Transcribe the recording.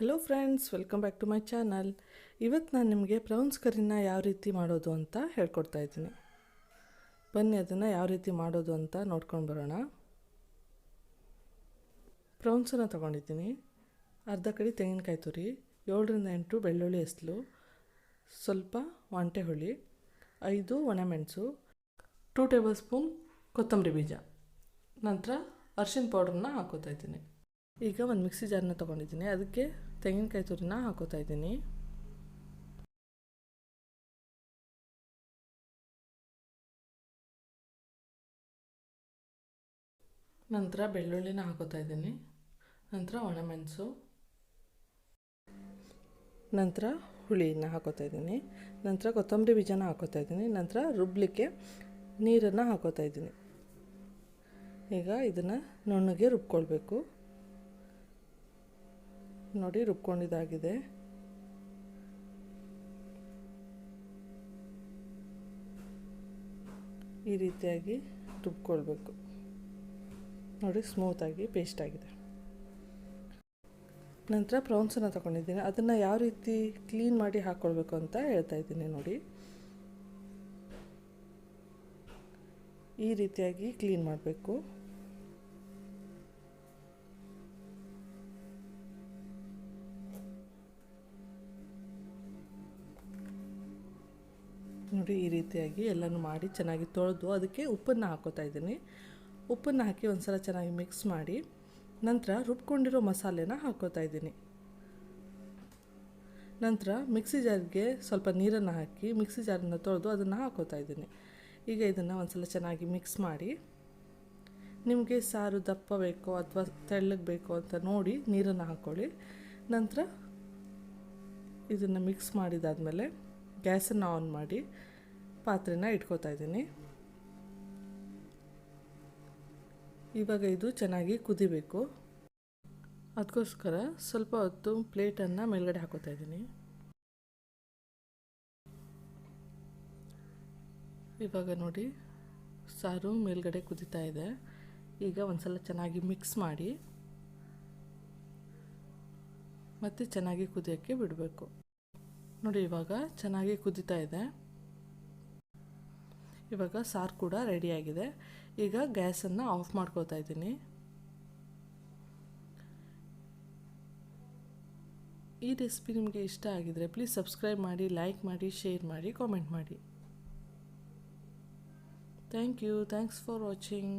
Hello friends welcome back to my channel ಇವತ್ತು ನಾನು ನಿಮಗೆ ಪ್ರೌನ್ಸ್ ಕರಿನ ಯಾವ ರೀತಿ ಮಾಡೋದು ಅಂತ ಹೇಳ್ಕೊಡ್ತಾ ಇದ್ದೀನಿ. ಬನ್ನಿ ಅದನ್ನು ಯಾವ ರೀತಿ ಮಾಡೋದು ಅಂತ ನೋಡ್ಕೊಂಡು ಬರೋಣ. ಪ್ರೌನ್ಸನ್ನು ತೊಗೊಂಡಿದ್ದೀನಿ. ಅರ್ಧ ಕಡಿ ತೆಂಗಿನಕಾಯಿ ತುರಿ, ಏಳರಿಂದ ಎಂಟು ಬೆಳ್ಳುಳ್ಳಿ ಎಸ್ಲು ಸ್ವಲ್ಪ ಒಂಟೆ ಹುಳಿ, ಐದು ಒಣಮೆಣಸು ಟೂ ಟೇಬಲ್ ಸ್ಪೂನ್ ಕೊತ್ತಂಬರಿ ಬೀಜ. ನಂತರ ಅರ್ಶಿನ ಪೌಡ್ರನ್ನ ಹಾಕೋತಾ ಇದ್ದೀನಿ. ಈಗ ಒಂದು ಮಿಕ್ಸಿ ಜಾರನ್ನ ತೊಗೊಂಡಿದ್ದೀನಿ. ಅದಕ್ಕೆ ತೆಂಗಿನಕಾಯಿ ತುರಿನ ಹಾಕೋತಾ ಇದ್ದೀನಿ. ನಂತರ ಬೆಳ್ಳುಳ್ಳಿನ ಹಾಕೋತಾ ಇದ್ದೀನಿ. ನಂತರ ಒಣಮೆಣಸು. ನಂತರ ಹುಳಿನ ಹಾಕೋತಾ ಇದ್ದೀನಿ. ನಂತರ ಕೊತ್ತಂಬರಿ ಬೀಜನ ಹಾಕೋತಾ ಇದ್ದೀನಿ. ನಂತರ ರುಬ್ಲಿಕ್ಕೆ ನೀರನ್ನು ಹಾಕೋತಾ ಇದ್ದೀನಿ. ಈಗ ಇದನ್ನು ನುಣ್ಣಗೆ ರುಬ್ಕೊಳ್ಬೇಕು. ನೋಡಿ ರುಬ್ಕೊಂಡಿದ್ದಾಗಿದೆ. ಈ ರೀತಿಯಾಗಿ ರುಬ್ಕೊಳ್ಬೇಕು. ನೋಡಿ ಸ್ಮೂತಾಗಿ ಪೇಸ್ಟ್ ಆಗಿದೆ. ನಂತರ ಪ್ರೌನ್ಸನ್ನು ತಗೊಂಡಿದ್ದೀನಿ. ಅದನ್ನು ಯಾವ ರೀತಿ ಕ್ಲೀನ್ ಮಾಡಿ ಹಾಕ್ಕೊಳ್ಬೇಕು ಅಂತ ಹೇಳ್ತಾ ಇದ್ದೀನಿ ನೋಡಿ. ಈ ರೀತಿಯಾಗಿ ಕ್ಲೀನ್ ಮಾಡಬೇಕು. ನೋಡಿ ಈ ರೀತಿಯಾಗಿ ಎಲ್ಲನೂ ಮಾಡಿ ಚೆನ್ನಾಗಿ ತೊಳೆದು ಅದಕ್ಕೆ ಉಪ್ಪನ್ನು ಹಾಕೋತಾ ಇದ್ದೀನಿ. ಉಪ್ಪನ್ನು ಹಾಕಿ ಒಂದು ಸಲ ಚೆನ್ನಾಗಿ ಮಿಕ್ಸ್ ಮಾಡಿ ನಂತರ ರುಬ್ಕೊಂಡಿರೋ ಮಸಾಲೆನ ಹಾಕೋತಾ ಇದ್ದೀನಿ. ನಂತರ ಮಿಕ್ಸಿ ಜಾರ್ಗೆ ಸ್ವಲ್ಪ ನೀರನ್ನು ಹಾಕಿ ಮಿಕ್ಸಿ ಜಾರನ್ನು ತೊಳೆದು ಅದನ್ನು ಹಾಕೋತಾ ಇದ್ದೀನಿ. ಈಗ ಇದನ್ನು ಒಂದು ಸಲ ಚೆನ್ನಾಗಿ ಮಿಕ್ಸ್ ಮಾಡಿ ನಿಮಗೆ ಸಾರು ದಪ್ಪ ಬೇಕೋ ಅಥವಾ ತೆಳ್ಳಗೆ ಬೇಕೋ ಅಂತ ನೋಡಿ ನೀರನ್ನು ಹಾಕ್ಕೊಳ್ಳಿ ನಂತರ ಇದನ್ನು ಮಿಕ್ಸ್ ಮಾಡಿದಾದಮೇಲೆ ಗ್ಯಾಸನ್ನು ಆನ್ ಮಾಡಿ ಪಾತ್ರೆನ ಇಟ್ಕೋತಾ ಇದ್ದೀನಿ. ಇವಾಗ ಇದು ಚೆನ್ನಾಗಿ ಕುದಿಬೇಕು. ಅದಕ್ಕೋಸ್ಕರ ಸ್ವಲ್ಪ ಹೊತ್ತು ಪ್ಲೇಟನ್ನು ಮೇಲ್ಗಡೆ ಹಾಕೋತಾ ಇದ್ದೀನಿ. ಇವಾಗ ನೋಡಿ, ಸಾರು ಮೇಲ್ಗಡೆ ಕುದಿತಾ ಇದೆ. ಈಗ ಒಂದ್ಸಲ ಚೆನ್ನಾಗಿ ಮಿಕ್ಸ್ ಮಾಡಿ ಮತ್ತೆ ಚೆನ್ನಾಗಿ ಕುದಿಯೋಕ್ಕೆ ಬಿಡಬೇಕು. ನೋಡಿ, ಇವಾಗ ಚೆನ್ನಾಗಿ ಕುದೀತಾ ಇದೆ. ಇವಾಗ ಸಾರು ಕೂಡ ರೆಡಿಯಾಗಿದೆ ಈಗ ಗ್ಯಾಸನ್ನು ಆಫ್ ಮಾಡ್ಕೋತಾ ಇದ್ದೀನಿ. ಈ ರೆಸಿಪಿ ನಿಮಗೆ ಇಷ್ಟ ಆಗಿದರೆ ಪ್ಲೀಸ್ ಸಬ್ಸ್ಕ್ರೈಬ್ ಮಾಡಿ ಲೈಕ್ ಮಾಡಿ ಶೇರ್ ಮಾಡಿ ಕಾಮೆಂಟ್ ಮಾಡಿ. Thank you thanks for watching